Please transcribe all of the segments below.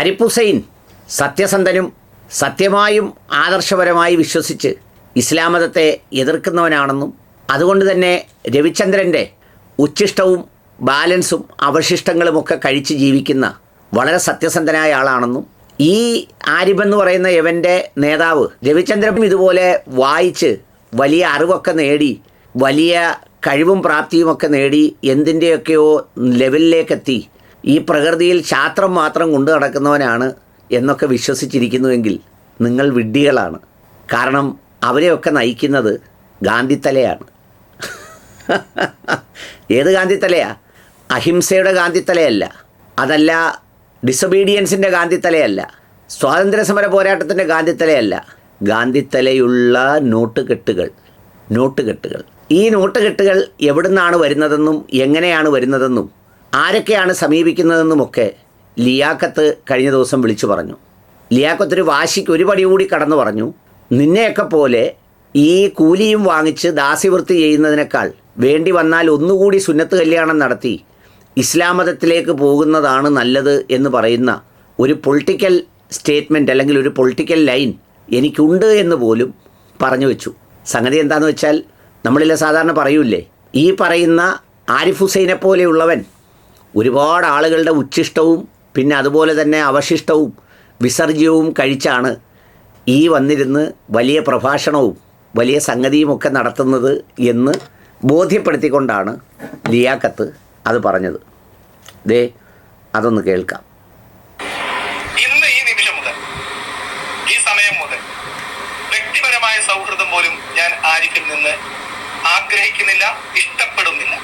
അരിഫ് ഹുസൈൻ സത്യസന്ധനും സത്യമായും ആദർശപരമായി വിശ്വസിച്ച് ഇസ്ലാം മതത്തെ എതിർക്കുന്നവനാണെന്നും അതുകൊണ്ട് തന്നെ രവിചന്ദ്രന്റെ ഉച്ഛിഷ്ടവും ബാലൻസും അവശിഷ്ടങ്ങളുമൊക്കെ കഴിച്ച് ജീവിക്കുന്ന വളരെ സത്യസന്ധനായ ആളാണെന്നും ഈ ആരിബെന്ന് പറയുന്ന യവന്റെ നേതാവ് രവിചന്ദ്രൻ ഇതുപോലെ വായിച്ച് വലിയ അറിവൊക്കെ നേടി വലിയ കഴിവും പ്രാപ്തിയുമൊക്കെ നേടി എന്തിന്റെയൊക്കെയോ ലെവലിലേക്കെത്തി ഈ പ്രകൃതിയിൽ ശാസ്ത്രം മാത്രം കൊണ്ടു നടക്കുന്നവനാണ് എന്നൊക്കെ വിശ്വസിച്ചിരിക്കുന്നുവെങ്കിൽ നിങ്ങൾ വിഡ്ഢികളാണ്. കാരണം അവരെയൊക്കെ നയിക്കുന്നത് ഗാന്ധിത്തലയാണ്. ഏത് ഗാന്ധിത്തലയാ? അഹിംസയുടെ ഗാന്ധിത്തലയല്ല. അതല്ല ഡിസൊബീഡിയൻസിന്റെ ഗാന്ധിത്തലയല്ല. സ്വാതന്ത്ര്യ സമര പോരാട്ടത്തിന്റെ ഗാന്ധിത്തലയല്ല. ഗാന്ധിത്തലയുള്ള നോട്ടുകെട്ടുകൾ നോട്ടുകെട്ടുകൾ. ഈ നോട്ടുകെട്ടുകൾ എവിടുന്നാണ് വരുന്നതെന്നും എങ്ങനെയാണ് വരുന്നതെന്നും ആരൊക്കെയാണ് സമീപിക്കുന്നതെന്നുമൊക്കെ ലിയാക്കത്ത് കഴിഞ്ഞ ദിവസം വിളിച്ചു പറഞ്ഞു. ലിയാക്കത്തൊരു വാശിക്ക് ഒരു പടി കൂടി കടന്നു പറഞ്ഞു. നിന്നെയൊക്കെ പോലെ ഈ കൂലിയും വാങ്ങിച്ച് ദാസ്യവൃത്തി ചെയ്യുന്നതിനേക്കാൾ വേണ്ടി വന്നാൽ ഒന്നുകൂടി സുന്നത്ത് കല്യാണം നടത്തി ഇസ്ലാം മതത്തിലേക്ക് പോകുന്നതാണ് നല്ലത് എന്ന് പറയുന്ന ഒരു പൊളിറ്റിക്കൽ സ്റ്റേറ്റ്മെന്റ് അല്ലെങ്കിൽ ഒരു പൊളിറ്റിക്കൽ ലൈൻ എനിക്കുണ്ട് എന്ന് പോലും പറഞ്ഞു വെച്ചു. സംഗതി എന്താണെന്ന് വെച്ചാൽ നമ്മളിലെ സാധാരണ പറയൂലേ ഈ പറയുന്ന ആരിഫ് ഹുസൈനെ പോലെയുള്ളവൻ ഒരുപാട് ആളുകളുടെ ഉച്ഛിഷ്ടവും പിന്നെ അതുപോലെ തന്നെ അവശിഷ്ടവും വിസർജ്യവും കഴിച്ചാണ് ഈ വന്നിരുന്ന് വലിയ പ്രഭാഷണവും വലിയ സംഗതിയുമൊക്കെ നടത്തുന്നത് എന്ന് ബോധ്യപ്പെടുത്തിക്കൊണ്ടാണ് ലിയാക്കത്ത് അത് പറഞ്ഞത്. ദേ അതൊന്ന് കേൾക്കാം. ഇന്ന് ഈ നിമിഷം മുതൽ ഈ സമയം മുതൽ വ്യക്തിപരമായ സൗഹൃദം പോലും ഞാൻ ആരിഫിൽ നിന്ന് ആഗ്രഹിക്കുന്നില്ല ഇഷ്ടപ്പെടുന്നില്ല.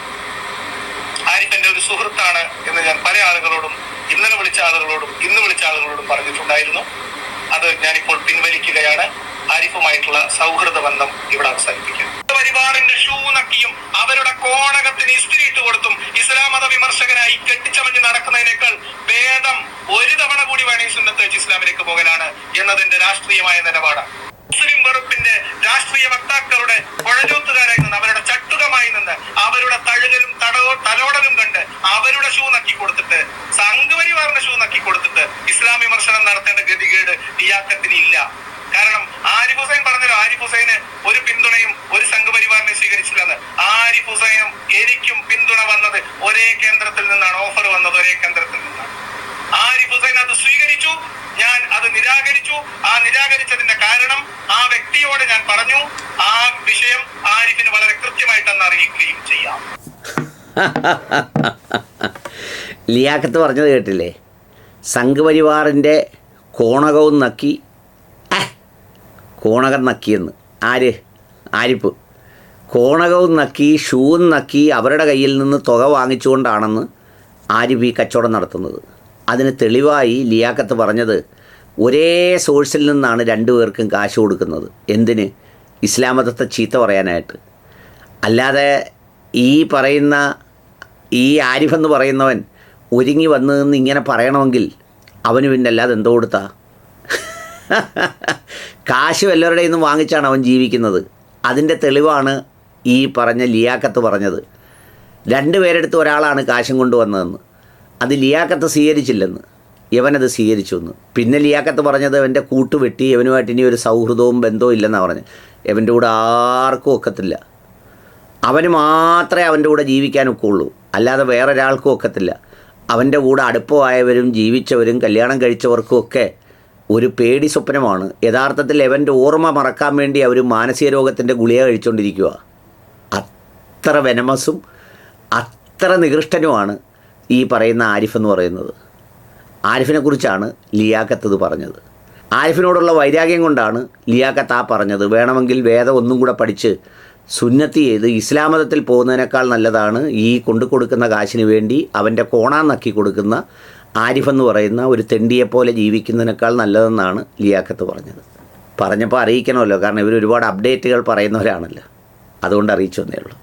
ആരിഫ് എന്റെ ഒരു സുഹൃത്താണ് എന്ന് ഞാൻ പല ആളുകളോടും ഇന്നലെ വിളിച്ച ആളുകളോടും ഇന്ന് വിളിച്ച ആളുകളോടും പറഞ്ഞിട്ടുണ്ടായിരുന്നു. അത് ഞാനിപ്പോൾ പിൻവലിക്കുകയാണ്. ആരിഫുമായിട്ടുള്ള സൗഹൃദ ബന്ധം ഇവിടെ അവസാനിപ്പിക്കും. പരിവാറിന്റെ ഷൂ നക്കിയും അവരുടെ കോണകത്തിന് ഇസ്തിരി ഇട്ട് കൊടുത്തും ഇസ്ലാം മത വിമർശകനായി കെട്ടിച്ചമഞ്ഞ് നടക്കുന്നതിനേക്കാൾ ഭേദം ഒരു തവണ കൂടി വേണേ സുന്നത്ത് വെച്ച് ഇസ്ലാമിലേക്ക് പോകലാണ് എന്നതിന്റെ രാഷ്ട്രീയമായ നിലപാടാണ് മുസ്ലിം വെറുപ്പിന്റെ രാഷ്ട്രീയ വക്താക്കളുടെ കുഴലൂത്തുകാരായി നിന്ന് അവരുടെ ചട്ടുകമായി നിന്ന് അവരുടെ തഴുകലും തടവോ തലോടലും കണ്ട് അവരുടെ ഷൂ നക്കി കൊടുത്തിട്ട് സംഘപരിവാറിന്റെ ഷൂ നക്കി കൊടുത്തിട്ട് ഇസ്ലാം വിമർശനം നടത്തേണ്ട ഗതികേട് ഇയാക്കത്തിന് ഇല്ല. കാരണം ആരിഫ് ഹുസൈൻ പറഞ്ഞല്ലോ ആരിഫ് ഹുസൈന് ഒരു പിന്തുണയും ഒരു സംഘപരിവാറിനെ സ്വീകരിച്ചില്ലെന്ന്. ആരിഫ് ഹുസൈനും എനിക്കും പിന്തുണ വന്നത് ഒരേ കേന്ദ്രത്തിൽ നിന്നാണ് ഓഫർ വന്നത് ഒരേ കേന്ദ്രത്തിൽ നിന്നാണ്. ആരിഫ് ഹുസൈൻ അത് സ്വീകരിച്ചു ഞാൻ അത് നിരാകരിച്ചു. ആ നിരാകരിച്ചതിന്റെ കാരണം ആ വ്യക്തിയോട് ഞാൻ പറഞ്ഞു ആ വിഷയം ആരിഫിന് വളരെ കൃത്യമായിട്ട് അന്ന് അറിയിക്കുകയും ചെയ്യാം. ലിയാക്കത്ത് പറഞ്ഞത് കേട്ടില്ലേ? സംഘപരിവാറിന്റെ കോണകവും നക്കി. കോണകം നക്കിയെന്ന്. ആര്? ആരിപ്പ്. കോണകവും നക്കി ഷൂവും നക്കി അവരുടെ കയ്യിൽ നിന്ന് തുക വാങ്ങിച്ചുകൊണ്ടാണെന്ന് ആരിപ്പ് ഈ കച്ചവടം നടത്തുന്നത്. അതിന് തെളിവായി ലിയാക്കത്ത് പറഞ്ഞത് ഒരേ സോഴ്സിൽ നിന്നാണ് രണ്ടുപേർക്കും കാശ് കൊടുക്കുന്നത്. എന്തിന്? ഇസ്ലാം മതത്തെ ചീത്ത പറയാനായിട്ട്. അല്ലാതെ ഈ പറയുന്ന ഈ ആരിഫെന്ന് പറയുന്നവൻ ഒരുങ്ങി വന്നതെന്ന് ഇങ്ങനെ പറയണമെങ്കിൽ അവന് പിന്നെ അല്ലാതെ എന്തോ കൊടുത്താ? കാശ് വല്ലവരുടെ നിന്നും വാങ്ങിച്ചാണ് അവൻ ജീവിക്കുന്നത്. അതിന്റെ തെളിവാണ് ഈ പറഞ്ഞ ലിയാക്കത്ത് പറഞ്ഞത്. രണ്ട് പേരെടുത്ത് ഒരാളാണ് കാശും കൊണ്ടുവന്നതെന്ന് അത് ലിയാക്കത്ത് സ്വീകരിച്ചില്ലെന്ന്. ഇവനത് സ്വീകരിച്ചു എന്ന് പിന്നെ ലിയാക്കത്ത് പറഞ്ഞത് അവന്റെ കൂട്ട് വെട്ടി ഇവനുമായിട്ട് ഇനി ഒരു സൗഹൃദവും ബന്ധവും ഇല്ലെന്നാണ് പറഞ്ഞത്. യവന്റെ കൂടെ ആർക്കും ഒക്കത്തില്ല. അവന് മാത്രമേ അവന്റെ കൂടെ ജീവിക്കാൻ ഒക്കുള്ളൂ അല്ലാതെ വേറൊരാൾക്കും ഒക്കത്തില്ല. അവന്റെ കൂടെ അടുപ്പമായവരും ജീവിച്ചവരും കല്യാണം കഴിച്ചവർക്കും ഒക്കെ ഒരു പേടി സ്വപ്നമാണ്. യഥാർത്ഥത്തിൽ അവന്റെ ഓർമ്മ മറക്കാൻ വേണ്ടി അവർ മാനസിക രോഗത്തിന്റെ ഗുളിക കഴിച്ചുകൊണ്ടിരിക്കുക അത്ര വെനമസും അത്ര നികൃഷ്ടനുമാണ് ഈ പറയുന്ന ആരിഫ് എന്ന് പറയുന്നത് ആരിഫിനെക്കുറിച്ചാണ് ലിയാക്കത്ത് പറഞ്ഞത്. ആരിഫിനോടുള്ള വൈരാഗ്യം കൊണ്ടാണ് ലിയാക്കത്ത് ആ പറഞ്ഞത്. വേണമെങ്കിൽ വേദം ഒന്നും കൂടെ പഠിച്ച് സുന്നത്തി ചെയ്ത് ഇസ്ലാം മതത്തിൽ പോകുന്നതിനേക്കാൾ നല്ലതാണ് ഈ കൊണ്ടു കൊടുക്കുന്ന കാശിന് വേണ്ടി അവന്റെ കോണാന്നക്കി കൊടുക്കുന്ന ആരിഫ് എന്ന് പറയുന്ന ഒരു തെണ്ടിയെപ്പോലെ ജീവിക്കുന്നതിനേക്കാൾ നല്ലതെന്നാണ് ലിയാക്കത്ത് പറഞ്ഞത്. പറഞ്ഞപ്പോൾ അറിയിക്കണമല്ലോ കാരണം ഇവർ ഒരുപാട് അപ്ഡേറ്റുകൾ പറയുന്നവരാണല്ലോ. അതുകൊണ്ട് അറിയിച്ചു തന്നേ ഉള്ളൂ.